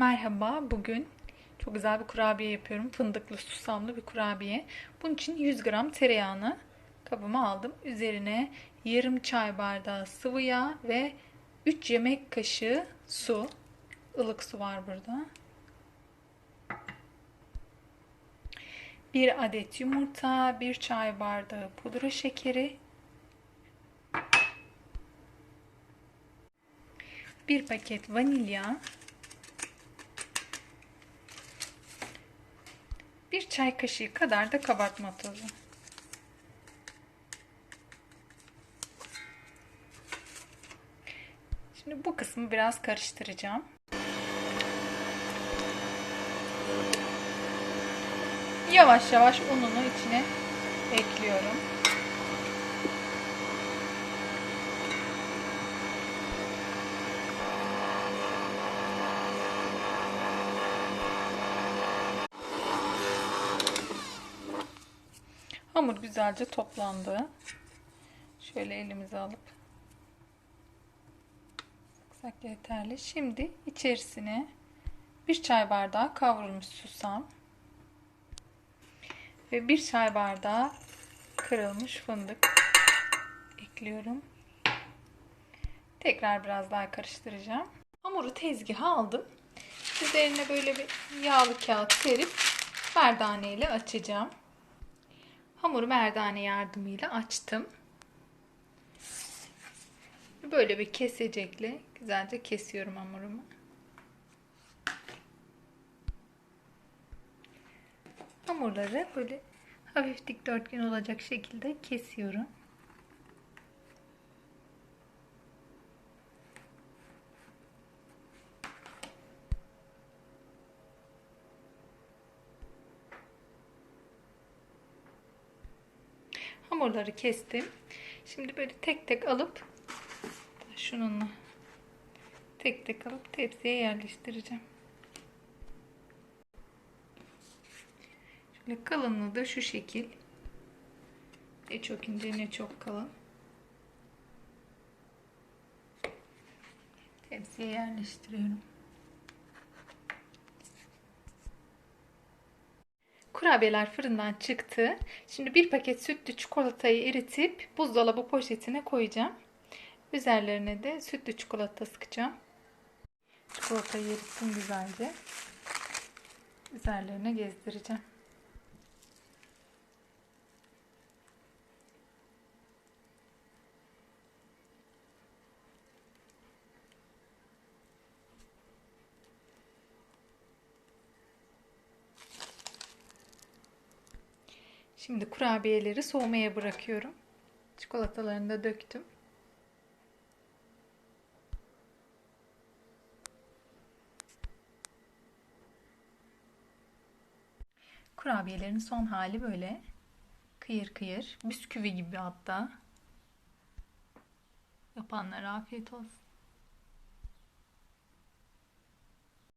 Merhaba, bugün çok güzel bir kurabiye yapıyorum. Fındıklı, susamlı bir kurabiye. Bunun için 100 gram tereyağını kabıma aldım. Üzerine yarım çay bardağı sıvı yağ ve 3 yemek kaşığı su. ılık su var burada. Bir adet yumurta, bir çay bardağı pudra şekeri, bir paket vanilya, bir çay kaşığı kadar da kabartma tozu. Şimdi bu kısmı biraz karıştıracağım. Yavaş yavaş ununu içine ekliyorum. Hamur güzelce toplandı. Şöyle elimize alıp sıksak yeterli. Şimdi içerisine bir çay bardağı kavrulmuş susam ve bir çay bardağı kırılmış fındık ekliyorum. Tekrar biraz daha karıştıracağım. Hamuru tezgaha aldım. Üzerine böyle bir yağlı kağıt serip merdane ile açacağım. Hamuru merdane yardımıyla açtım. Böyle bir kesecekle güzelce kesiyorum hamurumu. Hamurları böyle hafif dikdörtgen olacak şekilde kesiyorum. Hamurları kestim. Şimdi böyle tek tek alıp şununla tek tek alıp tepsiye yerleştireceğim. Şöyle kalınlığı da şu şekil. Ne çok ince ne çok kalın. Tepsiye yerleştiriyorum. Kurabiyeler fırından çıktı. Şimdi bir paket sütlü çikolatayı eritip buzdolabı poşetine koyacağım. Üzerlerine de sütlü çikolata sıkacağım. Çikolatayı erittim güzelce. Üzerlerine gezdireceğim. Şimdi kurabiyeleri soğumaya bırakıyorum. Çikolatalarını da döktüm. Kurabiyelerin son hali böyle kıyır kıyır, bisküvi gibi hatta. Yapanlara afiyet olsun.